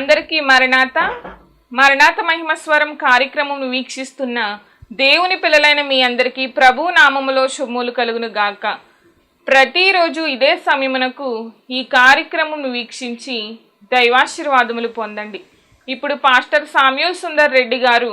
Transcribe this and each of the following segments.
అందరికీ మరణాత మరణాత మహిమ స్వరం కార్యక్రమం వీక్షిస్తున్న దేవుని పిల్లలైన మీ అందరికీ ప్రభు నామములో శుభములు కలుగును గాక. ప్రతిరోజు ఇదే సమయమునకు ఈ కార్యక్రమం వీక్షించి దైవాశీర్వాదములు పొందండి. ఇప్పుడు పాస్టర్ సామ్యూల్ సుందర్ రెడ్డి గారు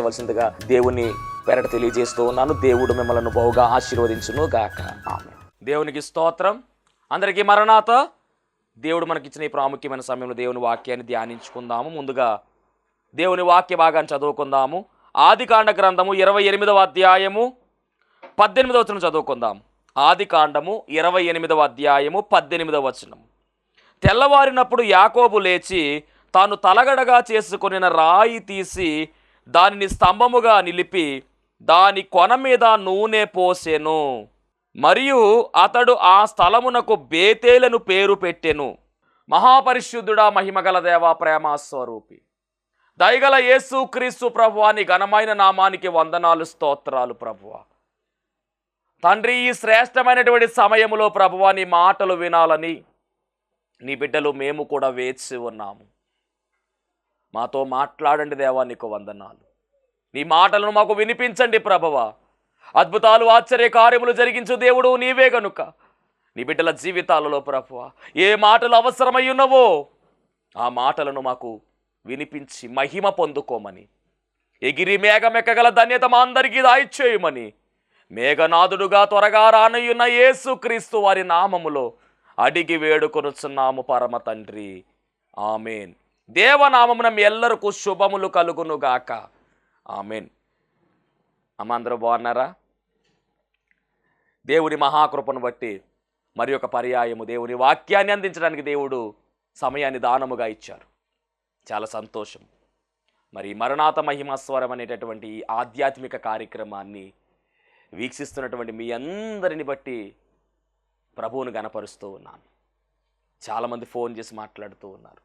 సహకరించవలసిందిగా దేవుని పెరట తెలియజేస్తూ ఉన్నాను. దేవుడు మిమ్మల్ని బహుగా ఆశీర్వదించును గాక. ఆమె దేవునికి స్తోత్రం. అందరికీ మరణాత. దేవుడు మనకిచ్చిన ఈ ప్రాముఖ్యమైన సమయంలో దేవుని వాక్యాన్ని ధ్యానించుకుందాము. ముందుగా దేవుని వాక్య భాగాన్ని చదువుకుందాము. ఆదికాండ గ్రంథము ఇరవై ఎనిమిదవ అధ్యాయము పద్దెనిమిదవ వచనం చదువుకుందాం ఆదికాండము ఇరవై ఎనిమిదవ అధ్యాయము పద్దెనిమిదవ వచనం. తెల్లవారినప్పుడు యాకోబు లేచి తాను తలగడగా చేసుకుని రాయి తీసి దానిని స్తంభముగా నిలిపి దాని కొన మీద నూనె పోసెను. మరియు అతడు ఆ స్థలమునకు బేతేలను పేరు పెట్టెను. మహాపరిశుద్ధుడా మహిమగల దేవా ప్రేమ స్వరూపి దయగల యేసు క్రీస్తు ప్రభువాని ఘనమైన నామానికి వందనాలు స్తోత్రాలు ప్రభు తండ్రి ఈ శ్రేష్టమైనటువంటి సమయంలో ప్రభువా నీ మాటలు వినాలని నీ బిడ్డలు మేము కూడా వేచి ఉన్నాము. మాతో మాట్లాడండి దేవా నీకు వందనాలు. నీ మాటలను మాకు వినిపించండి ప్రభవ. అద్భుతాలు ఆశ్చర్య కార్యములు జరిగించు దేవుడు నీవే గనుక. నీ బిడ్డల జీవితాలలో ప్రభువ ఏ మాటలు అవసరమై ఉన్నవో ఆ మాటలను మాకు వినిపించి మహిమ పొందుకోమని. ఎగిరి మేఘమెక్కగల ధన్యత మా అందరికీ దాయిచ్చేయమని. మేఘనాథుడుగా త్వరగా రానయ్యున్న యేసుక్రీస్తు వారి నామములో అడిగి వేడుకొనుచున్నాము పరమ తండ్రి. ఆమెన్. దేవనామమున మీ ఎల్లరకు శుభములు కలుగునుగాక. ఆమెన్. అమ్మ అందరూ బాగున్నారా? దేవుని మహాకృపను బట్టి మరి ఒక పర్యాయము దేవుని వాక్యాన్ని అందించడానికి దేవుడు సమయాన్ని దానముగా ఇచ్చారు. చాలా సంతోషం. మరి మరణాత మహిమస్వరం అనేటటువంటి ఈ ఆధ్యాత్మిక కార్యక్రమాన్ని వీక్షిస్తున్నటువంటి మీ అందరిని బట్టి ప్రభువును గనపరుస్తూ ఉన్నాను. చాలామంది ఫోన్ చేసి మాట్లాడుతూ ఉన్నారు.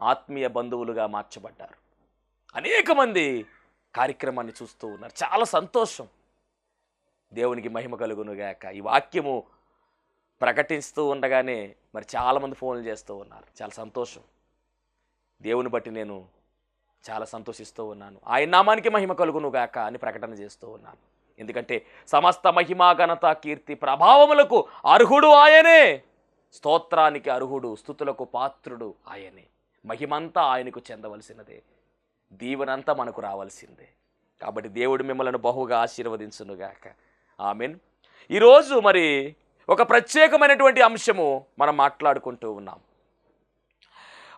ఆత్మీయ బంధువులుగా మార్చబడ్డారు. అనేక మంది కార్యక్రమాన్ని చూస్తూ ఉన్నారు. చాలా సంతోషం. దేవునికి మహిమ కలుగునుగాక ఈ వాక్యము ప్రకటిస్తూ ఉండగానే మరి చాలామంది ఫోన్లు చేస్తూ ఉన్నారు. చాలా సంతోషం. దేవుని బట్టి నేను చాలా సంతోషిస్తూ ఉన్నాను. ఆయన నామానికి మహిమ కలుగునుగాక అని ప్రకటన చేస్తూ ఉన్నాను. ఎందుకంటే సమస్త మహిమా ఘనత కీర్తి ప్రభావములకు అర్హుడు ఆయనే. స్తోత్రానికి అర్హుడు స్థుతులకు పాత్రుడు ఆయనే. మహిమంతా ఆయనకు చెందవలసినదే. దీవెనంతా మనకు రావాల్సిందే. కాబట్టి దేవుడు మిమ్మల్ని బహుగా ఆశీర్వదించునుగాక. ఆమెన్. ఈరోజు మరి ఒక ప్రత్యేకమైనటువంటి అంశము మనం మాట్లాడుకుంటూ ఉన్నాం.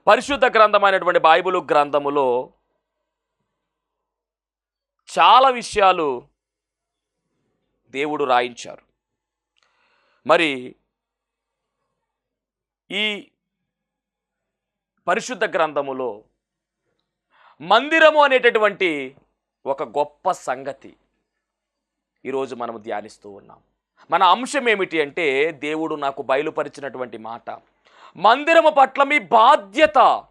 పరిశుద్ధ గ్రంథమైనటువంటి బైబిల్ గ్రంథములో చాలా విషయాలు దేవుడు రాయించారు. మరి ఈ పరిశుద్ధ గ్రంథములో మందిరము అనేటటువంటి ఒక గొప్ప సంగతి ఈరోజు మనం ధ్యానిస్తూ ఉన్నాం. మన అంశం ఏమిటి అంటే దేవుడు నాకు బయలుపరిచినటువంటి మాట. మందిరము పట్ల మీ బాధ్యత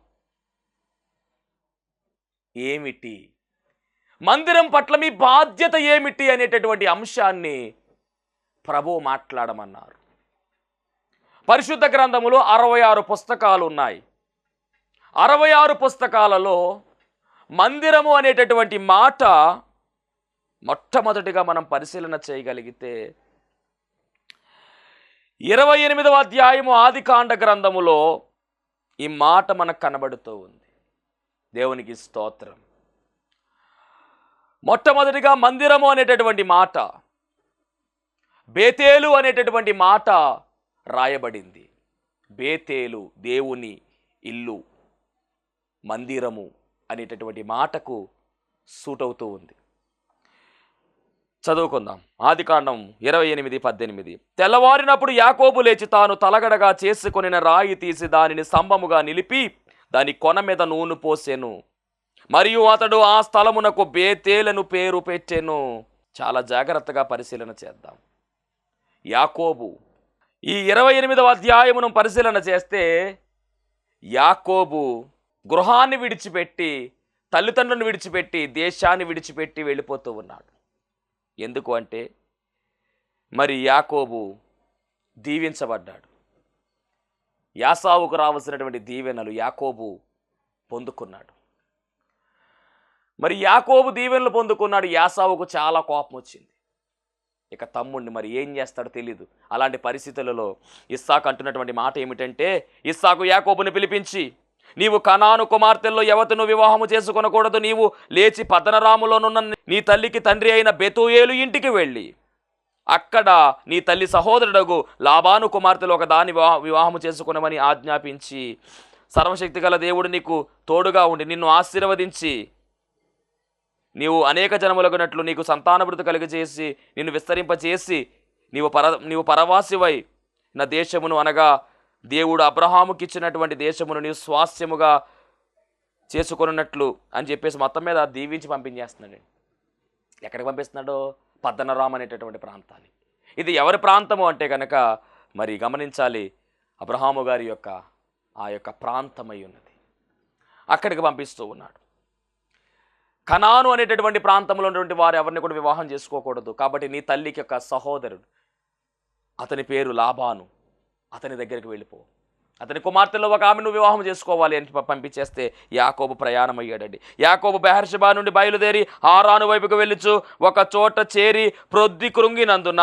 ఏమిటి? మందిరం పట్ల మీ బాధ్యత ఏమిటి అనేటటువంటి అంశాన్ని ప్రభు మాట్లాడమన్నారు. పరిశుద్ధ గ్రంథములో అరవై ఆరు పుస్తకాలు ఉన్నాయి అరవై ఆరు పుస్తకాలలో మందిరము అనేటటువంటి మాట మొట్టమొదటిగా మనం పరిశీలన చేయగలిగితే ఇరవై ఎనిమిదవ అధ్యాయము ఆదికాండ గ్రంథములో ఈ మాట మనకు కనబడుతూ ఉంది. దేవునికి స్తోత్రం. మొట్టమొదటిగా మందిరము అనేటటువంటి మాట బేతేలు అనేటటువంటి మాట రాయబడింది. బేతేలు దేవుని ఇల్లు మందిరము అనేటటువంటి మాటకు సూట్ అవుతూ ఉంది. చదువుకుందాం. ఆదికాండం ఇరవై ఎనిమిది పద్దెనిమిది. తెల్లవారినప్పుడు యాకోబు లేచి తాను తలగడగా చేసుకొనిన రాయి తీసి దానిని స్తంభముగా నిలిపి దాని కొన మీద నూనె పోసెను. మరియు అతడు ఆ స్థలమునకు బేతేలను పేరు పెట్టెను. చాలా జాగ్రత్తగా పరిశీలన చేద్దాం. యాకోబు ఈ ఇరవై ఎనిమిదవ అధ్యాయమును పరిశీలన చేస్తే యాకోబు గృహాన్ని విడిచిపెట్టి తల్లిదండ్రులను విడిచిపెట్టి దేశాన్ని విడిచిపెట్టి వెళ్ళిపోతూ ఉన్నాడు. ఎందుకు అంటే మరి యాకోబు దీవించబడ్డాడు. యాసావుకు రావాల్సినటువంటి దీవెనలు యాకోబు పొందుకున్నాడు. మరి యాకోబు దీవెనలు పొందుకున్నాడు యాసావుకు చాలా కోపం వచ్చింది. ఇక తమ్ముడిని మరి ఏం చేస్తాడో తెలీదు. అలాంటి పరిస్థితులలో ఇస్సాకు అంటున్నటువంటి మాట ఏమిటంటే ఇస్సాకు యాకోబుని పిలిపించి నీవు కనాను కుమార్తెల్లో యవతను వివాహము చేసుకొనకూడదు. నీవు లేచి పతనరాములోనున్న నీ తల్లికి తండ్రి అయిన బెతుయేలు ఇంటికి వెళ్ళి. అక్కడ నీ తల్లి సహోదరుడగు లాభాను కుమార్తెలు ఒక దాని వివాహము చేసుకునమని ఆజ్ఞాపించి సర్వశక్తి గల దేవుడు నీకు తోడుగా ఉండి నిన్ను ఆశీర్వదించి నీవు అనేక జనములగునట్లు నీకు సంతానభృతి కలిగజేసి నిన్ను విస్తరింపచేసి నీవు పర నీవు పరవాసివై నా దేశమును అనగా దేవుడు అబ్రహాముకి ఇచ్చినటువంటి దేశమును నీ స్వాస్యముగా చేసుకున్నట్లు అని చెప్పేసి మొత్తం మీద దీవించి పంపించేస్తున్నాడు. ఎక్కడికి పంపిస్తున్నాడో? పద్దనరామ్ అనేటటువంటి ప్రాంతాన్ని. ఇది ఎవరి ప్రాంతము అంటే కనుక మరి గమనించాలి. అబ్రహాము గారి యొక్క ఆ యొక్క ప్రాంతమై ఉన్నది. అక్కడికి పంపిస్తూ ఉన్నాడు. కనాను అనేటటువంటి ప్రాంతంలో ఉన్నటువంటి వారు ఎవరిని కూడా వివాహం చేసుకోకూడదు. కాబట్టి నీ తల్లికి యొక్క సహోదరుడు. అతని పేరు లాభాను అతని దగ్గరికి వెళ్ళిపో. అతని కుమార్తెలో ఒక ఆమెను వివాహం చేసుకోవాలి అని పంపించేస్తే యాకోబు ప్రయాణం అయ్యాడండి యాకోబు బెహర్షబా నుండి బయలుదేరి ఆరాను వైపుకు వెళ్ళుచు ఒక చోట చేరి ప్రొద్ది కృంగినందున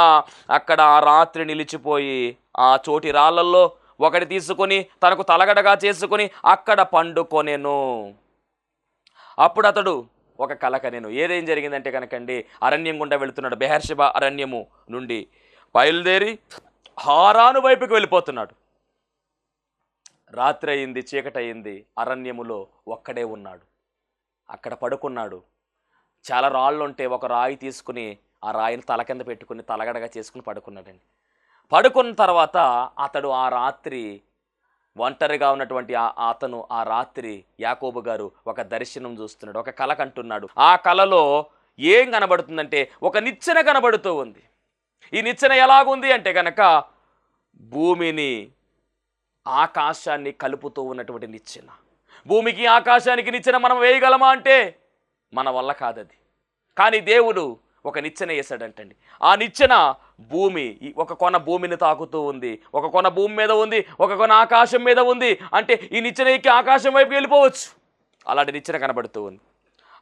అక్కడ ఆ రాత్రి నిలిచిపోయి ఆ చోటి రాళ్ళల్లో ఒకటి తీసుకొని తనకు తలగడగా చేసుకొని అక్కడ పండుకొనెను. అప్పుడు అతడు ఒక కలక నేను. ఏదేం జరిగిందంటే కనుకండి అరణ్యం గుండా వెళుతున్నాడు బెహర్షిబ అరణ్యము నుండి. బయలుదేరి హారాను వైపుకి వెళ్ళిపోతున్నాడు. రాత్రి అయింది చీకటి అయింది అరణ్యములో ఒక్కడే ఉన్నాడు. అక్కడ పడుకున్నాడు. చాలా రాళ్ళు ఉంటే ఒక రాయి తీసుకుని ఆ రాయిని తల కింద పెట్టుకుని తలగడగా చేసుకుని పడుకున్నాడండి. పడుకున్న తర్వాత అతడు ఆ రాత్రి ఒంటరిగా ఉన్నటువంటి ఆ అతను ఆ రాత్రి యాకోబు గారు ఒక దర్శనం చూస్తున్నాడు ఒక కల కంటున్నాడు. ఆ కలలో ఏం కనబడుతుందంటే ఒక నిచ్చెన కనబడుతూ ఉంది. ఈ నిచ్చెన ఎలాగుంది అంటే కనుక భూమిని ఆకాశాన్ని కలుపుతూ ఉన్నటువంటి నిచ్చెన. భూమికి ఆకాశానికి నిచ్చెన మనం వేయగలమా అంటే మన వల్ల కాదది. కానీ దేవుడు ఒక నిచ్చెన వేసాడంటండి ఆ నిచ్చెన భూమి ఒక కొన భూమిని తాకుతూ ఉంది ఒక కొన భూమి మీద ఉంది ఒక కొన ఆకాశం మీద ఉంది అంటే ఈ నిచ్చెన ఎక్కి ఆకాశం వైపు వెళ్ళిపోవచ్చు. అలాంటి నిచ్చెన కనబడుతూ ఉంది.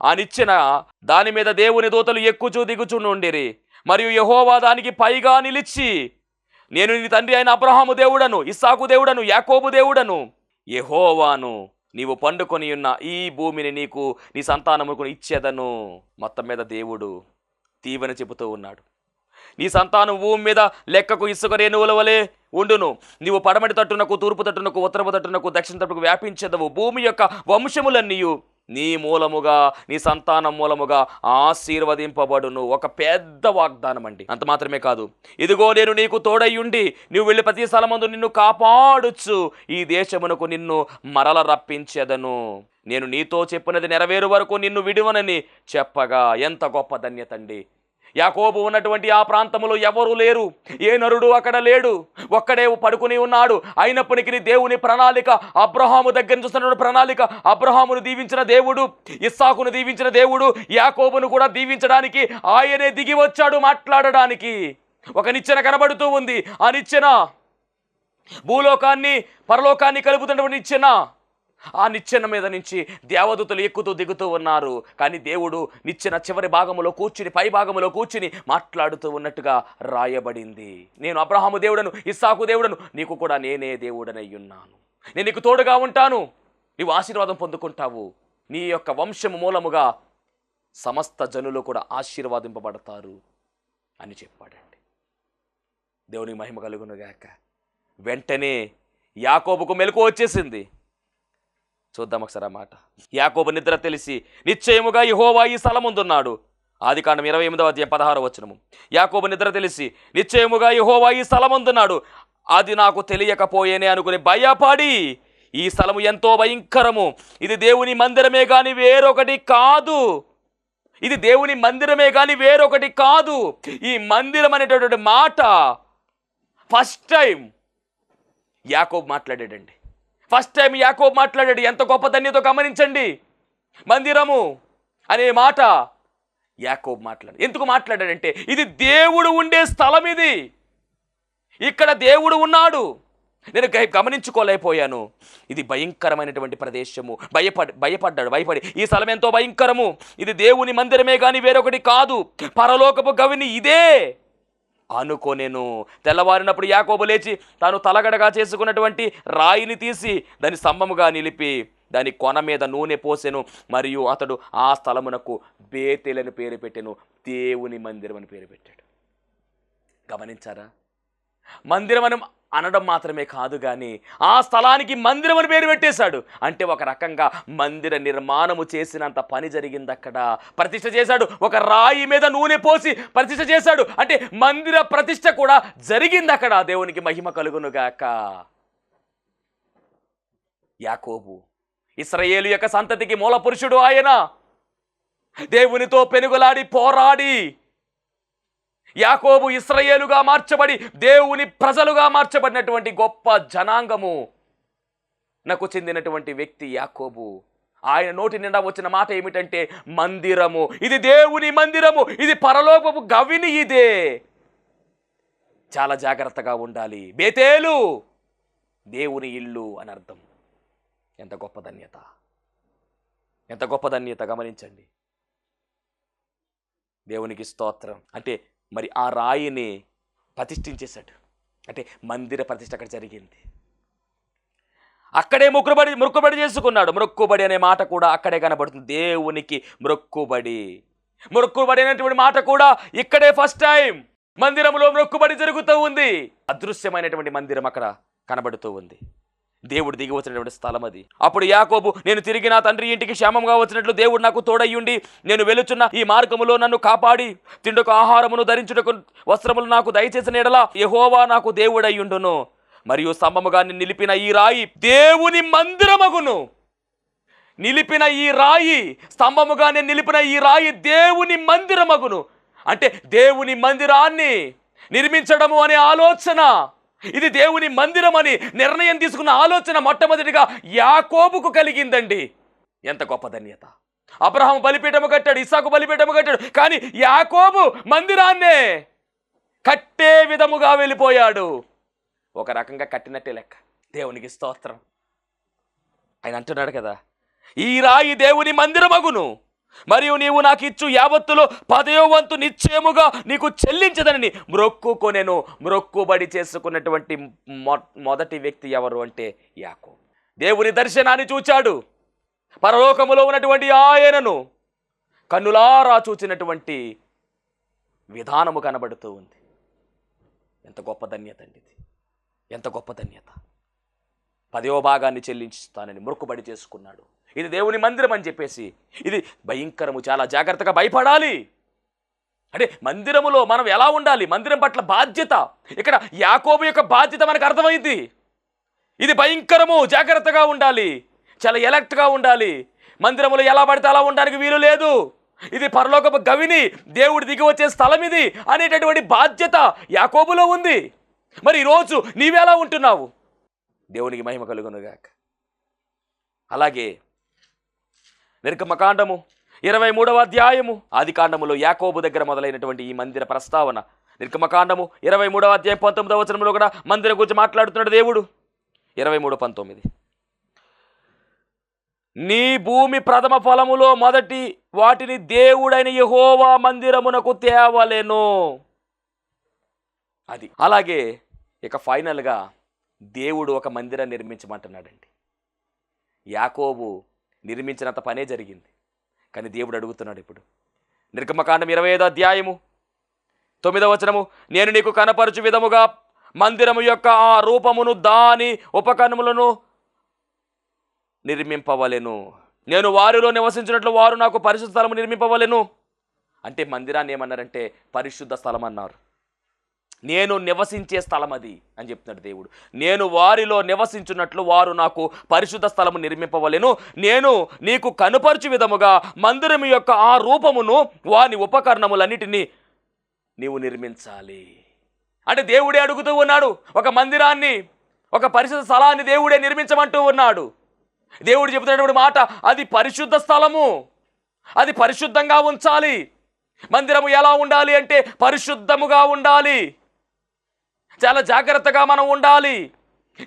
ఆ నిచ్చెన దాని మీద దేవుని దూతలు ఎక్కుచూ దిగుచూ ఉండేరి మరియు యహోవా దానికి పైగా నిలిచి నేను నీ తండ్రి అయిన అబ్రహాము దేవుడను ఇస్సాకు దేవుడను యాకోబు దేవుడను యహోవాను నీవు పండుకొని ఉన్న ఈ భూమిని నీకు నీ సంతానముకు ఇచ్చేదను. మొత్తం మీద దేవుడు తీవని చెబుతూ ఉన్నాడు. నీ సంతానం భూమి మీద లెక్కకు ఇసుక రేణువుల వలె ఉండును. నీవు పడమటి తట్టునకు తూర్పు తట్టునకు ఉత్తరపు తట్టునకు దక్షిణ తట్టుకు వ్యాపించదవు. భూమి యొక్క వంశములన్నీయు. నీ మూలముగా నీ సంతానం మూలముగా ఆశీర్వదింపబడును. ఒక పెద్ద వాగ్దానం అండి. అంత మాత్రమే కాదు. ఇదిగో నేను నీకు తోడయ్యుండి నువ్వు వెళ్ళి ప్రతి స్థలమందు నిన్ను కాపాడుచు. ఈ దేశమునకు నిన్ను మరల రప్పించెదను నేను నీతో చెప్పినది నెరవేరు వరకు నిన్ను విడువనని చెప్పగా ఎంత గొప్ప ధన్యతండి. యాకోబు ఉన్నటువంటి ఆ ప్రాంతములో ఎవరూ లేరు. ఏ నరుడు అక్కడ లేడు. ఒక్కడే పడుకుని ఉన్నాడు. అయినప్పటికీ దేవుని ప్రణాళిక అబ్రహాము దగ్గర చూస్తున్న ప్రణాళిక అబ్రహామును దీవించిన దేవుడు ఇస్సాకును దీవించిన దేవుడు యాకోబును కూడా దీవించడానికి ఆయనే దిగి వచ్చాడు మాట్లాడడానికి. ఒక నిచ్చెన కనబడుతూ ఉంది. ఆ నిచ్చెన భూలోకాన్ని పరలోకాన్ని కలుపుతున్నటువంటి నిచ్చెన. ఆ నిచ్చెన మీద నుంచి దేవదూతలు ఎక్కుతూ దిగుతూ ఉన్నారు. కానీ దేవుడు నిచ్చెన చివరి భాగంలో కూర్చుని పై భాగంలో కూర్చుని మాట్లాడుతూ ఉన్నట్టుగా రాయబడింది. నేను అబ్రహాము దేవుడను ఇస్సాకు దేవుడను నీకు కూడా నేనే దేవుడనై ఉన్నాను. నేను నీకు తోడుగా ఉంటాను. నీవు ఆశీర్వాదం పొందుకుంటావు. నీ యొక్క వంశము మూలముగా సమస్త జనులు కూడా ఆశీర్వాదింపబడతారు అని చెప్పాడండి. దేవుని మహిమ కలుగునుగాక. వెంటనే యాకోబుకు మెలకు వచ్చేసింది. చూద్దాం ఒకసారి ఆ మాట. యాకోబు నిద్ర తెలిసి నిశ్చయముగా యహోవా ఈ స్థలముందున్నాడు. ఆది కాండం ఇరవై ఎనిమిదవ అధ్యాయం పదహారు వచనము. యాకోబు నిద్ర తెలిసి నిశ్చయముగా యహోవా ఈ స్థలముందున్నాడు. అది నాకు తెలియకపోయేనే అనుకుని భయపడి ఈ స్థలము ఎంతో భయంకరము. ఇది దేవుని మందిరమే కానీ వేరొకటి కాదు. ఇది దేవుని మందిరమే కానీ వేరొకటి కాదు. ఈ మందిరం అనేటటువంటి మాట ఫస్ట్ టైం యాకోబ్ మాట్లాడాడండి. ఫస్ట్ టైం యాకోబ్ మాట్లాడాడు ఎంత గొప్ప ధన్యతో గమనించండి. మందిరము అనే మాట యాకోబ్ మాట్లాడు ఎందుకు మాట్లాడాడంటే ఇది దేవుడు ఉండే స్థలం ఇది. ఇక్కడ దేవుడు ఉన్నాడు. నేను గమనించుకోలేకపోయాను. ఇది భయంకరమైనటువంటి ప్రదేశము. భయపడి భయపడ్డాడు భయపడి. ఈ స్థలం ఎంతో భయంకరము. ఇది దేవుని మందిరమే కానీ వేరొకటి కాదు. పరలోకపు గవిని ఇదే. అనుకోనేను తెల్లవారినప్పుడు యాకోబు లేచి తాను తలగడగా చేసుకున్నటువంటి రాయిని తీసి దాని స్తంభముగా నిలిపి దాని కొన మీద నూనె పోసెను. మరియు అతడు ఆ స్థలమునకు బేతేలని పేరు పెట్టెను. దేవుని మందిరం అని పేరు పెట్టాడు. గమనించారా? మందిరమనం అనడం మాత్రమే కాదు కానీ ఆ స్థలానికి మందిరం అని పేరు పెట్టేశాడు. అంటే ఒక రకంగా మందిర నిర్మాణము చేసినంత పని జరిగింది అక్కడ ప్రతిష్ఠ చేశాడు. ఒక రాయి మీద నూనె పోసి ప్రతిష్ఠ చేశాడు. అంటే మందిర ప్రతిష్ఠ కూడా జరిగింది అక్కడ దేవునికి మహిమ కలుగునుగాక. యాకోబు ఇస్రయేలు యొక్క సంతతికి మూల పురుషుడు ఆయన. దేవునితో పెనుగులాడి పోరాడి యాకోబు ఇస్రయేలుగా మార్చబడి దేవుని ప్రజలుగా మార్చబడినటువంటి గొప్ప జనాంగము నాకు చెందినటువంటి వ్యక్తి యాకోబు. ఆయన నోటి నిండా వచ్చిన మాట ఏమిటంటే మందిరము. ఇది దేవుని మందిరము. ఇది పరలోకపు గవిని ఇదే. చాలా జాగ్రత్తగా ఉండాలి. బేతేలు దేవుని ఇల్లు అని అర్థం. ఎంత గొప్ప ధన్యత. ఎంత గొప్ప ధన్యత గమనించండి. దేవునికి స్తోత్రం. అంటే మరి ఆ రాయిని ప్రతిష్ఠించేశాడు. అంటే మందిర ప్రతిష్ఠ అక్కడ జరిగింది. అక్కడే మొక్కుబడి మొక్కుబడి చేసుకున్నాడు. మొక్కుబడి అనే మాట కూడా అక్కడే కనబడుతుంది. దేవునికి మొక్కుబడి. మొక్కుబడి అనేటువంటి మాట కూడా ఇక్కడే ఫస్ట్ టైం మందిరంలో మొక్కుబడి జరుగుతూ ఉంది. అదృశ్యమైనటువంటి మందిరం అక్కడ కనబడుతూ ఉంది. దేవుడు దిగి వచ్చినటువంటి స్థలం అది. అప్పుడు యాకోబు నేను తిరిగి నా తండ్రి ఇంటికి క్షేమంగా వచ్చినట్లు దేవుడు నాకు తోడయ్యుండి నేను వెలుచున్న ఈ మార్గములో నన్ను కాపాడి తిండుకు ఆహారమును ధరించుటకు వస్త్రములు నాకు దయచేసిన ఎడల యహోవా నాకు దేవుడయ్యుండును. మరియు స్తంభముగా నిలిపిన ఈ రాయి దేవుని మందిరమగును. నిలిపిన ఈ రాయి స్తంభముగా నేను నిలిపిన ఈ రాయి దేవుని మందిరమగును. అంటే దేవుని మందిరాన్ని నిర్మించడము అనే ఆలోచన. ఇది దేవుని మందిరం అని నిర్ణయం తీసుకున్న ఆలోచన మొట్టమొదటిగా యాకోబుకు కలిగిందండి. ఎంత గొప్ప ధన్యత. అబ్రహం బలిపీఠము కట్టాడు ఇస్సాకు బలిపీఠము కట్టాడు కానీ యాకోబు మందిరాన్నే కట్టే విధముగా వెళ్ళిపోయాడు. ఒక రకంగా కట్టినట్టే లెక్క. దేవునికి స్తోత్రం. ఆయన అంటున్నాడు కదా ఈ రాయి దేవుని మందిరమగును. మరియు నీవు నాకు ఇచ్చు యావత్తులో పదయో వంతు నిశ్చయముగా నీకు చెల్లించదనని మ్రొక్కుకొనెను. మ్రొక్కుబడి చేసుకున్నటువంటి మొ మొదటి వ్యక్తి ఎవరు అంటే యాకో దేవుని దర్శనాన్ని చూచాడు. పరలోకములో ఉన్నటువంటి ఆయనను కన్నులారా చూచినటువంటి విధానము కనబడుతూ ఉంది. ఎంత గొప్ప ధన్యత అండి ఇది. ఎంత గొప్ప ధన్యత. పదవ భాగాన్ని చెల్లించుతానని మొక్కుబడి చేసుకున్నాడు. ఇది దేవుని మందిరం అని చెప్పేసి ఇది భయంకరము చాలా జాగ్రత్తగా భయపడాలి. అంటే మందిరములో మనం ఎలా ఉండాలి? మందిరం పట్ల బాధ్యత. ఇక్కడ యాకోబు యొక్క బాధ్యత మనకు అర్థమైంది. ఇది భయంకరము జాగ్రత్తగా ఉండాలి. చాలా ఎలక్ట్గా ఉండాలి. మందిరములో ఎలా పడితే అలా ఉండడానికి వీలు లేదు. ఇది పరలోకపు గవిని దేవుడు దిగి వచ్చే స్థలం ఇది అనేటటువంటి బాధ్యత యాకోబులో ఉంది. మరి ఈరోజు నీవెలా ఉంటున్నావు? దేవునికి మహిమ కలుగునుగాక. అలాగే నిర్గమకాండము ఇరవై మూడవ అధ్యాయము ఆది కాండములో యాకోబు దగ్గర మొదలైనటువంటి ఈ మందిర ప్రస్తావన. నిర్గమకాండము ఇరవై మూడవ అధ్యాయం పంతొమ్మిదవ వచనంలో కూడా మందిరం గురించి మాట్లాడుతున్నాడు దేవుడు. ఇరవై మూడు పంతొమ్మిది. నీ భూమి ప్రథమ ఫలములో మొదటి వాటిని దేవుడైన యహోవా మందిరమునకు తేవలేను. అది. అలాగే ఇక ఫైనల్గా దేవుడు ఒక మందిరం నిర్మించమంటున్నాడండి. యాకోబు నిర్మించినంత పనే జరిగింది. కానీ దేవుడు అడుగుతున్నాడు ఇప్పుడు. నిర్గమకాండం ఇరవై ఐదో అధ్యాయము తొమ్మిదవ వచనము నేను నీకు కనపరచు విధముగా మందిరము యొక్క ఆ రూపమును దాని ఉపకరణములను నిర్మింపవలెను. నేను వారిలో నివసించినట్లు వారు నాకు పరిశుద్ధ స్థలము నిర్మింపవలెను. అంటే మందిరాన్ని ఏమన్నారంటే పరిశుద్ధ స్థలం అన్నారు నేను నివసించే స్థలం అది అని చెప్తున్నాడు దేవుడు. నేను వారిలో నివసించున్నట్లు వారు నాకు పరిశుద్ధ స్థలము నిర్మింపవలెను. నేను నీకు కనుపరచు విధముగా మందిరం యొక్క ఆ రూపమును వాని ఉపకరణములన్నిటినీ నీవు నిర్మించాలి. అంటే దేవుడే అడుగుతూ ఉన్నాడు ఒక మందిరాన్ని ఒక పరిశుద్ధ స్థలాన్ని దేవుడే నిర్మించమంటూ ఉన్నాడు. దేవుడు చెబుతున్నటువంటి మాట అది పరిశుద్ధ స్థలము. అది పరిశుద్ధంగా ఉంచాలి. మందిరము ఎలా ఉండాలి అంటే పరిశుద్ధముగా ఉండాలి. చాలా జాగ్రత్తగా మనం ఉండాలి.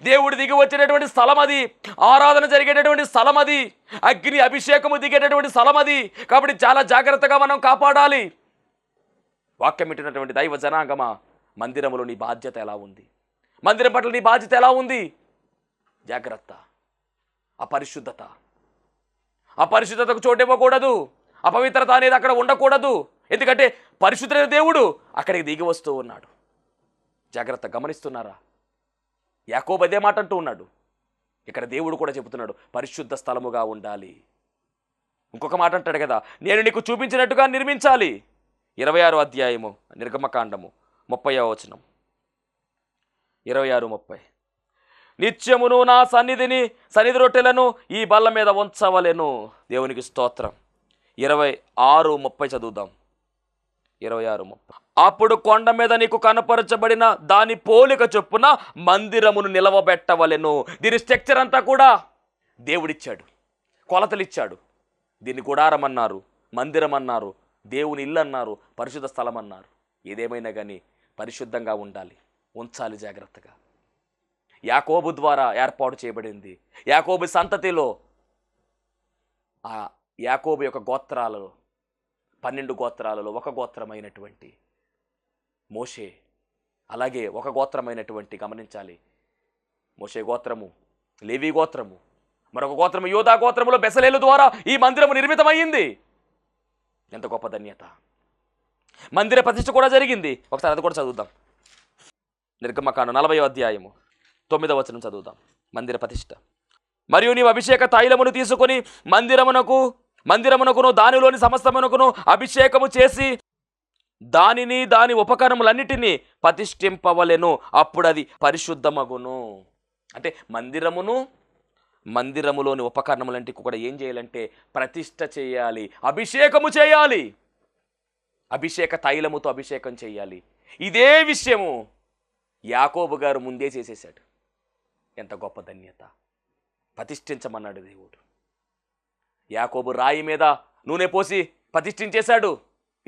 దేవుడు దిగి వచ్చినటువంటి స్థలం అది. ఆరాధన జరిగేటటువంటి స్థలం అది. అగ్ని అభిషేకము దిగేటటువంటి స్థలం అది. కాబట్టి చాలా జాగ్రత్తగా మనం కాపాడాలి. వాక్యమిట్టినటువంటి దైవ జనాంగమ మందిరములో నీ బాధ్యత ఎలా ఉంది? మందిరం పట్ల నీ బాధ్యత ఎలా ఉంది? జాగ్రత్త. అపరిశుద్ధత. అపరిశుద్ధతకు చోటివ్వకూడదు. అపవిత్రత అనేది అక్కడ ఉండకూడదు. ఎందుకంటే పరిశుద్ధ దేవుడు అక్కడికి దిగి వస్తూ ఉన్నాడు. జాగ్రత్త గమనిస్తున్నారా? యాకోబదే అదే మాట అంటూ ఉన్నాడు. ఇక్కడ దేవుడు కూడా చెబుతున్నాడు పరిశుద్ధ స్థలముగా ఉండాలి. ఇంకొక మాట అంటాడు కదా నేను నీకు చూపించినట్టుగా నిర్మించాలి. ఇరవై ఆరు అధ్యాయము నిర్గమకాండము ముప్పై వచనం. ఇరవై ఆరు ముప్పై. నిత్యమును నా సన్నిధిని సన్నిధి రొట్టెలను ఈ బల్ల మీద ఉంచవలెను. దేవునికి స్తోత్రం. ఇరవై ఆరు ముప్పై చదువుదాం. ఇరవై ఆరు అప్పుడు కొండ మీద నీకు కనపరచబడిన దాని పోలిక చొప్పున మందిరమును నిలవబెట్టవలెను. దీని స్ట్రక్చర్ అంతా కూడా దేవుడిచ్చాడు. కొలతలు ఇచ్చాడు దీన్ని గుడారం అన్నారు మందిరం అన్నారు దేవుని ఇల్లు అన్నారు పరిశుద్ధ స్థలం అన్నారు ఏదేమైనా కానీ పరిశుద్ధంగా ఉండాలి. ఉంచాలి జాగ్రత్తగా. యాకోబు ద్వారా ఏర్పాటు చేయబడింది. యాకోబు సంతతిలో ఆ యాకోబు యొక్క గోత్రాలలో పన్నెండు గోత్రాలలో ఒక గోత్రమైనటువంటి మోషే అలాగే ఒక గోత్రమైనటువంటి గమనించాలి. మోషే గోత్రము లేవి గోత్రము మరొక గోత్రము యోధా గోత్రములో బెసలేలు ద్వారా ఈ మందిరము నిర్మితమైంది ఎంత గొప్ప ధన్యత. మందిర ప్రతిష్ఠ కూడా జరిగింది. ఒకసారి అది కూడా చదువుదాం. నిర్గమకాండ నలభై అధ్యాయము తొమ్మిదవ వచనం చదువుదాం. మందిర ప్రతిష్ఠ. మరియు నీవు అభిషేక తైలమును తీసుకొని మందిరమునకు మందిరమునకును దానిలోని సమస్తమునకును అభిషేకము చేసి దానిని దాని ఉపకరణములన్నిటినీ ప్రతిష్ఠింపవలెను. అప్పుడు అది పరిశుద్ధమగును. అంటే మందిరమును మందిరములోని ఉపకరణములంటికి కూడా ఏం చేయాలంటే ప్రతిష్ఠ చేయాలి. అభిషేకము చేయాలి. అభిషేక తైలముతో అభిషేకం చేయాలి. ఇదే విషయము యాకోబు గారు ముందే చేసేసాడు ఎంత గొప్ప ధన్యత. ప్రతిష్ఠించమన్నాడు దేవుడు. యాకోబు రాయి మీద నూనె పోసి ప్రతిష్ఠించేశాడు.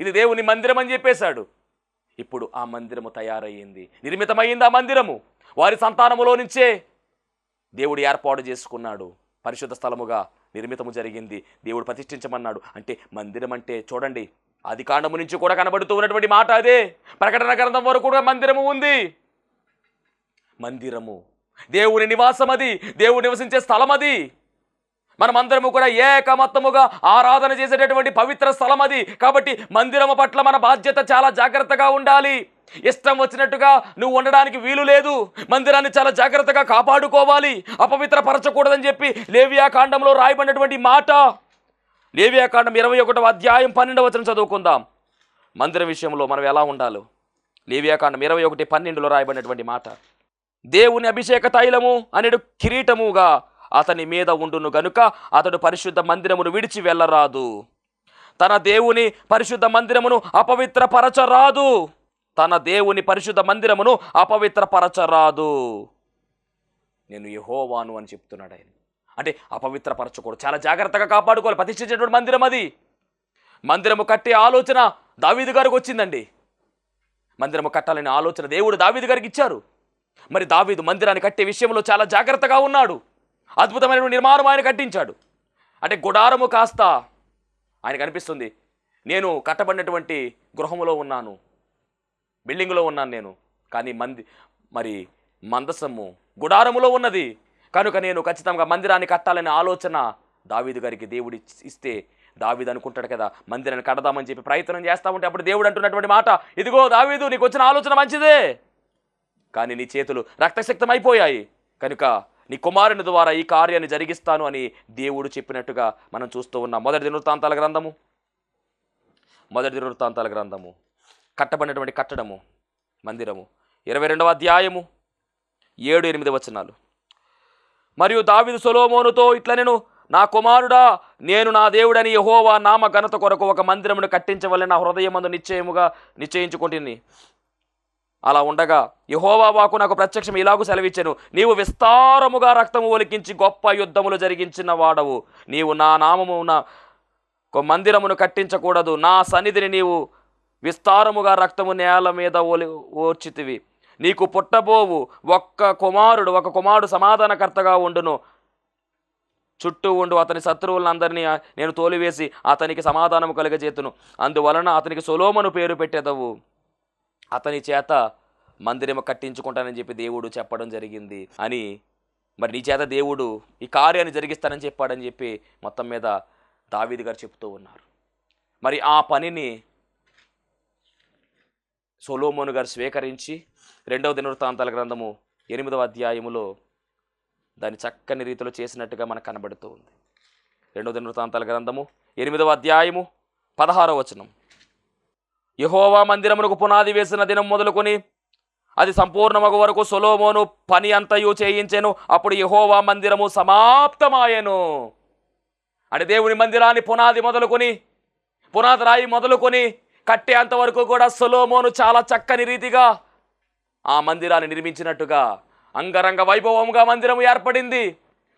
ఇది దేవుని మందిరం అని చెప్పేశాడు. ఇప్పుడు ఆ మందిరము తయారయ్యింది. నిర్మితమైంది ఆ మందిరము. వారి సంతానములో నుంచే దేవుడు ఏర్పాటు చేసుకున్నాడు. పరిశుద్ధ స్థలముగా నిర్మితము జరిగింది. దేవుడు ప్రతిష్ఠించమన్నాడు. అంటే మందిరం అంటే చూడండి అది కాండము నుంచి కూడా కనబడుతూ ఉన్నటువంటి మాట అదే. ప్రకటన గ్రంథం వరకు కూడా మందిరము ఉంది. మందిరము. దేవుని నివాసం అది దేవుడు నివసించే స్థలం అది మనమందరము కూడా ఏకమత్తముగా ఆరాధన చేసేటటువంటి పవిత్ర స్థలం అది. కాబట్టి మందిరము పట్ల మన బాధ్యత చాలా జాగ్రత్తగా ఉండాలి. ఇష్టం వచ్చినట్టుగా నువ్వు ఉండడానికి వీలు లేదు. మందిరాన్ని చాలా జాగ్రత్తగా కాపాడుకోవాలి. అపవిత్రపరచకూడదని చెప్పి లేవియా కాండంలో రాయబడినటువంటి మాట. లేవియా కాండం ఇరవై ఒకటవ అధ్యాయం పన్నెండవ వచనం చదువుకుందాం. మందిర విషయంలో మనం ఎలా ఉండాలో. లేవియా కాండం ఇరవై ఒకటి పన్నెండులో రాయబడినటువంటి మాట. దేవుని అభిషేక తైలము అనేడు కిరీటముగా అతని మీద ఉండును గనుక అతడు పరిశుద్ధ మందిరమును విడిచి వెళ్ళరాదు. తన దేవుని పరిశుద్ధ మందిరమును అపవిత్రపరచరాదు. తన దేవుని పరిశుద్ధ మందిరమును అపవిత్రపరచరాదు. నేను యహోవాను అని చెప్తున్నాడు ఆయన. అంటే అపవిత్రపరచకూడదు. చాలా జాగ్రత్తగా కాపాడుకోవాలి. ప్రతిష్ఠించేటువంటి మందిరం అది. మందిరము కట్టే ఆలోచన దావీదు గారికి వచ్చిందండి. మందిరము కట్టాలనే ఆలోచన దేవుడు దావీదు గారికి ఇచ్చారు. మరి దావీదు మందిరాన్ని కట్టే విషయంలో చాలా జాగ్రత్తగా ఉన్నాడు. అద్భుతమైన నిర్మాణం ఆయన కట్టించాడు. అంటే గుడారము కాస్త ఆయన కనిపిస్తుంది. నేను కట్టబడినటువంటి గృహములో ఉన్నాను. బిల్డింగ్లో ఉన్నాను నేను. కానీ మంది మరి మందసము గుడారములో ఉన్నది. కనుక నేను ఖచ్చితంగా మందిరాన్ని కట్టాలనే ఆలోచన దావీదు గారికి దేవుడి ఇస్తే దావీదు అనుకుంటాడు కదా మందిరాన్ని కడదామని చెప్పి ప్రయత్నం చేస్తా ఉంటే అప్పుడు దేవుడు అంటున్నటువంటి మాట ఇదిగో దావీదు నీకు వచ్చిన ఆలోచన మంచిదే. కానీ నీ చేతులు రక్తశక్తం అయిపోయాయి కనుక నీ కుమారుని ద్వారా ఈ కార్యాన్ని జరిగిస్తాను అని దేవుడు చెప్పినట్టుగా మనం చూస్తూ ఉన్నాం. మొదటి దినవృత్తాంతాల గ్రంథము. మొదటి దినవృత్తాంతాల గ్రంథము. కట్టబడినటువంటి కట్టడము మందిరము. ఇరవై రెండవ అధ్యాయము. ఏడు ఎనిమిది వచనాలు. మరియు దావిదు సొలోమోనుతో ఇట్లా నేను నా కుమారుడా నేను నా దేవుడని యహోవా నామ ఘనత కొరకు ఒక మందిరమును కట్టించవలని నా హృదయమందు నిశ్చయముగా నిశ్చయించుకుంటుంది అలా ఉండగా యహోవా వాకు నాకు ప్రత్యక్షం ఇలాగూ సెలవిచ్చాను. నీవు విస్తారముగా రక్తము ఒలికించి గొప్ప యుద్ధములు జరిగించిన వాడవు. నీవు నా నామమున మందిరమును కట్టించకూడదు. నా సన్నిధిని నీవు విస్తారముగా రక్తము నేల మీద ఓలి ఓర్చితివి. నీకు పుట్టబోవు ఒక్క కుమారుడు ఒక కుమారుడు సమాధానకర్తగా ఉండును. చుట్టూ ఉండు అతని శత్రువులందరినీ నేను తోలివేసి అతనికి సమాధానము కలుగజేతును. అందువలన అతనికి సొలోమను పేరు పెట్టెదవు. అతని చేత మందిరము కట్టించుకుంటానని చెప్పి దేవుడు చెప్పడం జరిగింది అని. మరి నీ చేత దేవుడు ఈ కార్యాన్ని జరిగిస్తానని చెప్పాడని చెప్పి మొత్తం మీద దావీదు గారు చెప్తూ ఉన్నారు. మరి ఆ పనిని సొలోమోను గారు స్వీకరించి రెండవ దినవృత్తాంతాల గ్రంథము ఎనిమిదవ అధ్యాయములో దాన్ని చక్కని రీతిలో చేసినట్టుగా మనకు కనబడుతూ ఉంది. రెండవ దినవృత్తాంతాల గ్రంథము ఎనిమిదవ అధ్యాయము పదహారవ వచనం. యహోవా మందిరమునకు పునాది వేసిన దినం మొదలుకొని అది సంపూర్ణమగు వరకు సొలోమోను పని అంతయు చేయించెను. అప్పుడు యహోవా మందిరము సమాప్తమాయెను. అంటే దేవుని మందిరాన్ని పునాది మొదలుకొని పునాది రాయి మొదలుకొని కట్టేంత వరకు కూడా సొలోమోను చాలా చక్కని రీతిగా ఆ మందిరాన్ని నిర్మించినట్టుగా అంగరంగ వైభవముగా మందిరము ఏర్పడింది.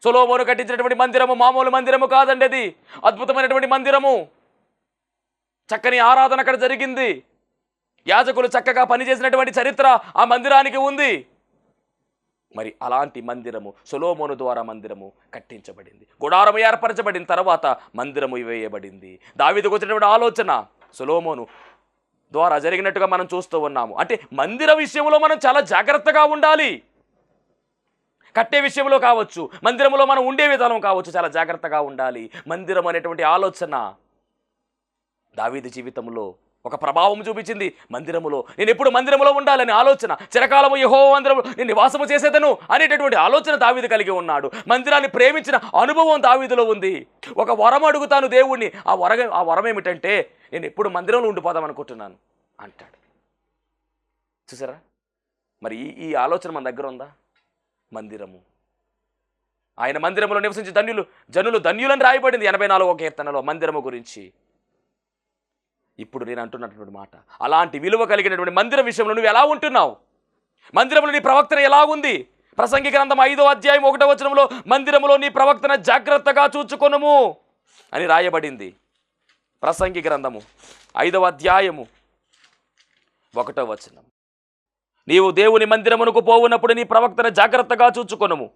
సొలోమోను కట్టించినటువంటి మందిరము మామూలు మందిరము కాదండి అది అద్భుతమైనటువంటి మందిరము. చక్కని ఆరాధన అక్కడ జరిగింది. యాజకులు చక్కగా పనిచేసినటువంటి చరిత్ర ఆ మందిరానికి ఉంది. మరి అలాంటి మందిరము సొలోమోను ద్వారా మందిరము కట్టించబడింది. గుడారము ఏర్పరచబడిన తర్వాత మందిరము వేయబడింది. దావిదకు వచ్చినటువంటి ఆలోచన సొలోమోను ద్వారా జరిగినట్టుగా మనం చూస్తూ ఉన్నాము. అంటే మందిర విషయంలో మనం చాలా జాగ్రత్తగా ఉండాలి. కట్టే విషయంలో కావచ్చు మందిరంలో మనం ఉండే విధానం కావచ్చు చాలా జాగ్రత్తగా ఉండాలి. మందిరం అనేటువంటి ఆలోచన దావీది జీవితంలో ఒక ప్రభావం చూపించింది మందిరములో. నేను ఎప్పుడు మందిరములో ఉండాలని ఆలోచన చిరకాలము యహో మందిరము నేను నివాసము చేసేదను అనేటటువంటి ఆలోచన దావీదు కలిగి ఉన్నాడు. మందిరాన్ని ప్రేమించిన అనుభవం దావీదులో ఉంది. ఒక వరం అడుగుతాను దేవుణ్ణి ఆ వర ఆ వరం ఏమిటంటే నేను ఎప్పుడు మందిరంలో ఉండిపోదాం అనుకుంటున్నాను అంటాడు. చూసారా? మరి ఈ ఈ ఆలోచన మన దగ్గర ఉందా? మందిరము. ఆయన మందిరములో నివసించి ధన్యులు జనులు ధన్యులని రాయబడింది ఎనభై నాలుగో కీర్తనలో మందిరము గురించి. ఇప్పుడు నేను అంటున్నటువంటి మాట. అలాంటి విలువ కలిగినటువంటి మందిరం విషయంలో నువ్వు ఎలా ఉంటున్నావు? మందిరంలో నీ ప్రవక్తన ఎలా ఉంది? ప్రసంగి గ్రంథం ఐదో అధ్యాయం ఒకటో వచనంలో మందిరంలో నీ ప్రవక్తన జాగ్రత్తగా చూచుకొనుము అని రాయబడింది. ప్రసంగి గ్రంథము ఐదవ అధ్యాయము ఒకటో వచనం. నీవు దేవుని మందిరమునకు పోవునప్పుడు నీ ప్రవక్తన జాగ్రత్తగా చూచుకొనుము.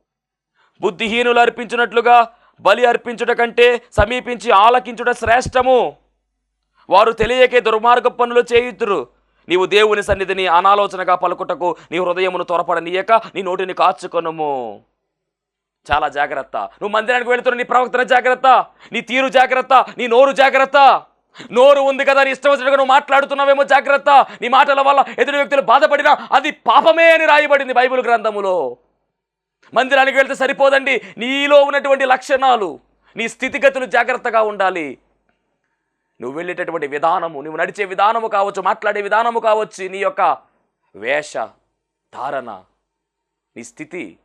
బుద్ధిహీనులు అర్పించినట్లుగా బలి అర్పించుట కంటే సమీపించి ఆలకించుట శ్రేష్టము. వారు తెలియకే దుర్మార్గ పనులు చేయుతురు నీవు దేవుని సన్నిధిని అనాలోచనగా పలుకుటకు నీ హృదయమును త్వరపడనీయక నీ నోటిని కాచుకొనుము. చాలా జాగ్రత్త. నువ్వు మందిరానికి వెళుతున్న నీ ప్రవక్తన జాగ్రత్త నీ తీరు జాగ్రత్త నీ నోరు జాగ్రత్త. నోరు ఉంది కదా నీ ఇష్టం వచ్చినట్టుగా నువ్వు మాట్లాడుతున్నావేమో జాగ్రత్త. నీ మాటల వల్ల ఎదురు వ్యక్తులు బాధపడినా అది పాపమే అని రాయబడింది బైబిల్ గ్రంథములో. మందిరానికి వెళ్తే సరిపోదండి. నీలో ఉన్నటువంటి లక్షణాలు నీ స్థితిగతులు జాగ్రత్తగా ఉండాలి. నువ్వు వెళ్ళేటటువంటి విధానము నువ్వు నడిచే విధానము కావచ్చు మాట్లాడే విధానము కావచ్చు నీ యొక్క వేష ధారణ నీ స్థితి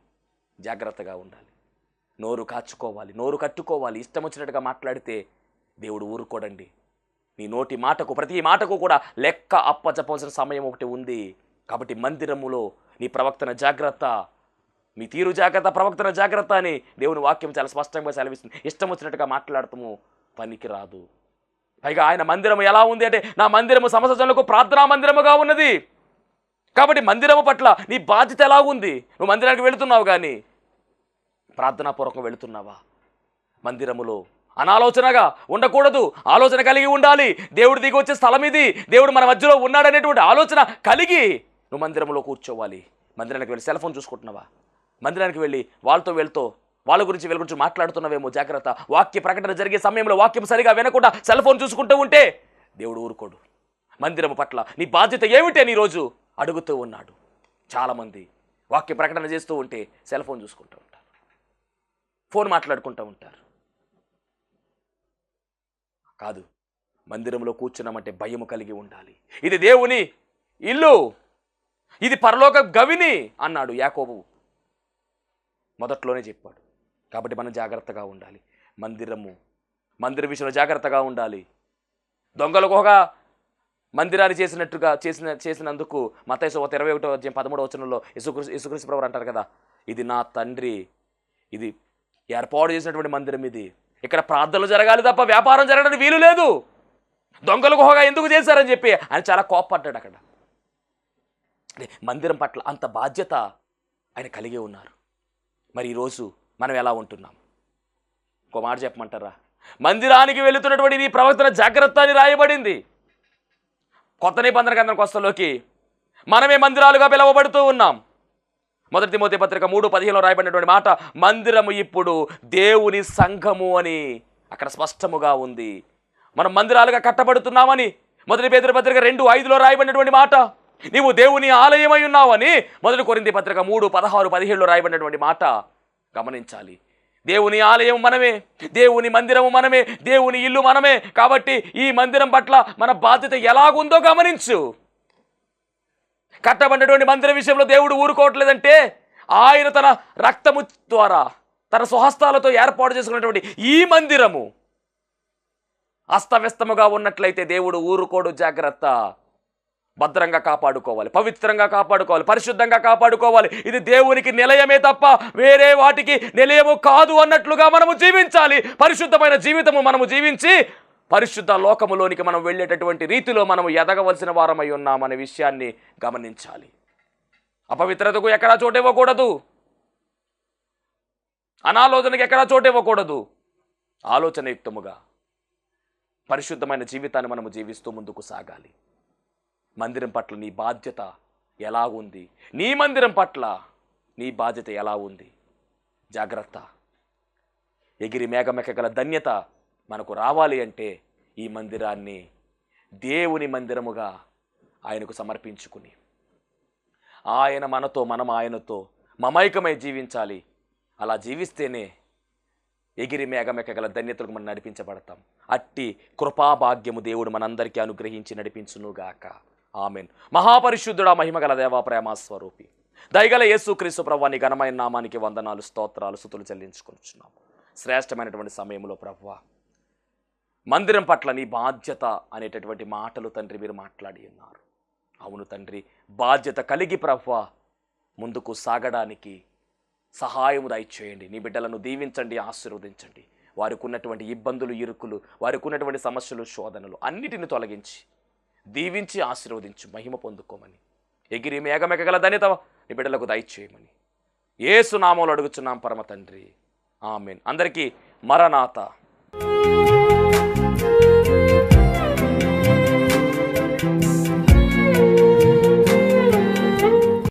జాగ్రత్తగా ఉండాలి. నోరు కాచుకోవాలి నోరు కట్టుకోవాలి. ఇష్టం వచ్చినట్టుగా మాట్లాడితే దేవుడు ఊరుకోడండి. నీ నోటి మాటకు ప్రతి మాటకు కూడా లెక్క అప్పచెప్పవలసిన సమయం ఒకటి ఉంది. కాబట్టి మందిరములో నీ ప్రవక్తన జాగ్రత్త మీ తీరు జాగ్రత్త ప్రవక్తన జాగ్రత్త అని దేవుని వాక్యం చాలా స్పష్టంగా సెలవిస్తుంది. ఇష్టం వచ్చినట్టుగా మాట్లాడటము పనికి రాదు పైగా ఆయన మందిరము ఎలా ఉంది అంటే నా మందిరము సమసజనులకు ప్రార్థనా మందిరముగా ఉన్నది. కాబట్టి మందిరము పట్ల నీ బాధ్యత ఎలా ఉంది? నువ్వు మందిరానికి వెళుతున్నావు కానీ ప్రార్థనాపూర్వకం వెళుతున్నావా? మందిరములో అనాలోచనగా ఉండకూడదు. ఆలోచన కలిగి ఉండాలి. దేవుడి దిగి వచ్చే స్థలం ఇది. దేవుడు మన మధ్యలో ఉన్నాడనేటువంటి ఆలోచన కలిగి నువ్వు మందిరంలో కూర్చోవాలి. మందిరానికి వెళ్ళి సెల్ ఫోన్ చూసుకుంటున్నావా? మందిరానికి వెళ్ళి వాళ్ళతో వెళ్తూ వాళ్ళ గురించి వీళ్ళ గురించి మాట్లాడుతున్నవేమో జాగ్రత్త. వాక్య ప్రకటన జరిగే సమయంలో వాక్యం సరిగా వినకుండా సెల్ ఫోన్ చూసుకుంటూ ఉంటే దేవుడు ఊరుకోడు. మందిరము పట్ల నీ బాధ్యత ఏమిటే నీరోజు? అడుగుతూ ఉన్నాడు. చాలామంది వాక్య ప్రకటన చేస్తూ ఉంటే సెల్ ఫోన్ చూసుకుంటూ ఉంటారు. ఫోన్ మాట్లాడుకుంటూ ఉంటారు. కాదు మందిరంలో కూర్చున్నామంటే భయము కలిగి ఉండాలి. ఇది దేవుని ఇల్లు. ఇది పరలోక గవిని అన్నాడు యాకోబు. మొదట్లోనే చెప్పాడు. కాబట్టి మనం జాగ్రత్తగా ఉండాలి. మందిరము మందిర విషయంలో జాగ్రత్తగా ఉండాలి. దొంగలు ఒక మందిరాన్ని చేసినట్టుగా చేసిన చేసినందుకు మతైసు ఒక ఇరవై ఒకటో అధ్యాయం పదమూడవ వచనంలో యేసుక్రీస్తు ఇసుకృష్ణ ప్రభు అంటారు కదా ఇది నా తండ్రి ఇది ఏర్పాటు చేసినటువంటి మందిరం ఇది. ఇక్కడ ప్రార్థనలు జరగాలి తప్ప వ్యాపారం జరగడానికి వీలు లేదు. దొంగలు గుహగా ఎందుకు చేశారని చెప్పి ఆయన చాలా కోప్పడ్డాడు అక్కడ. మందిరం పట్ల అంత బాధ్యత ఆయన కలిగి ఉన్నారు. మరి ఈరోజు మనం ఎలా ఉంటున్నాం? ఇంకో మాట చెప్పమంటారా? మందిరానికి వెళుతున్నటువంటి నీ ప్రవర్తన జాగ్రత్త అని రాయబడింది. కొత్త నిబంధన గ్రంథం కొస్తలోకి మనమే మందిరాలుగా పిలువబడుతూ ఉన్నాం. మొదటి మోతి పత్రిక మూడు పదిహేనులో రాయబడినటువంటి మాట మందిరము ఇప్పుడు దేవుని సంఘము అని అక్కడ స్పష్టముగా ఉంది. మనం మందిరాలుగా కట్టబడుతున్నామని మొదటి పేదరి పత్రిక రెండు ఐదులో రాయబడినటువంటి మాట నీవు దేవుని ఆలయమై ఉన్నావని మొదటి కొరింది పత్రిక మూడు పదహారు పదిహేడులో రాయబడినటువంటి మాట గమనించాలి. దేవుని ఆలయం మనమే దేవుని మందిరము మనమే దేవుని ఇల్లు మనమే కాబట్టి ఈ మందిరం పట్ల మన బాధ్యత ఎలాగుందో గమనించు. కట్టబడినటువంటి మందిరం విషయంలో దేవుడు ఊరుకోవట్లేదంటే ఆయన తన రక్తము ద్వారా తన స్వహస్తాలతో ఏర్పాటు చేసుకున్నటువంటి ఈ మందిరము అస్తవ్యస్తముగా ఉన్నట్లయితే దేవుడు ఊరుకోడు జాగ్రత్త. భద్రంగా కాపాడుకోవాలి పవిత్రంగా కాపాడుకోవాలి పరిశుద్ధంగా కాపాడుకోవాలి. ఇది దేవునికి నిలయమే తప్ప వేరే వాటికి నిలయము కాదు అన్నట్లుగా మనము జీవించాలి. పరిశుద్ధమైన జీవితము మనము జీవించి పరిశుద్ధ లోకములోనికి మనం వెళ్ళేటటువంటి రీతిలో మనము ఎదగవలసిన వారమై ఉన్నామనే విషయాన్ని గమనించాలి. అపవిత్రతకు ఎక్కడా చోటివ్వకూడదు అనాలోచనకు ఎక్కడా చోటివ్వకూడదు ఆలోచనయుక్తముగా పరిశుద్ధమైన జీవితాన్ని మనము జీవిస్తూ ముందుకు సాగాలి. మందిరం పట్ల నీ బాధ్యత ఎలా ఉంది నీ మందిరం పట్ల నీ బాధ్యత ఎలా ఉంది జాగ్రత్త. ఎగిరి మేఘమెక్కగల ధన్యత మనకు రావాలి అంటే ఈ మందిరాన్ని దేవుని మందిరముగా ఆయనకు సమర్పించుకుని. ఆయన మనతో మనం ఆయనతో మమైకమై జీవించాలి. అలా జీవిస్తేనే ఎగిరి మేఘమెక్కగల ధన్యతలకు మనం నడిపించబడతాం. అట్టి కృపాభాగ్యము దేవుడు మనందరికీ అనుగ్రహించి నడిపించునుగాక. ఆమెన్. మహాపరిశుద్ధుడ మహిమగల దేవా ప్రేమ స్వరూపి దయగల యేసు క్రీస్తు ప్రభాని ఘనమైన నామానికి వందనాలు స్తోత్రాలు సుతులు చెల్లించుకుంటున్నాము శ్రేష్టమైనటువంటి సమయంలో ప్రభు మందిరం పట్ల నీ బాధ్యత అనేటటువంటి మాటలు తండ్రి మీరు మాట్లాడి ఉన్నారు. అవును తండ్రి బాధ్యత కలిగి ప్రభు ముందుకు సాగడానికి సహాయము దయచేయండి. నీ బిడ్డలను దీవించండి ఆశీర్వదించండి. వారికి ఉన్నటువంటి ఇబ్బందులు ఇరుకులు వారికి ఉన్నటువంటి సమస్యలు శోధనలు అన్నిటిని తొలగించి దీవించి ఆశీర్వదించు మహిమ పొందుకోమని. ఎగిరి మేఘమెగల ధన్యత నీ బిడ్డలకు దయచేయమని. ఏసు నామంలో అడుగుచున్నాం పరమ తండ్రి. ఆమెన్. అందరికీ మరనాథ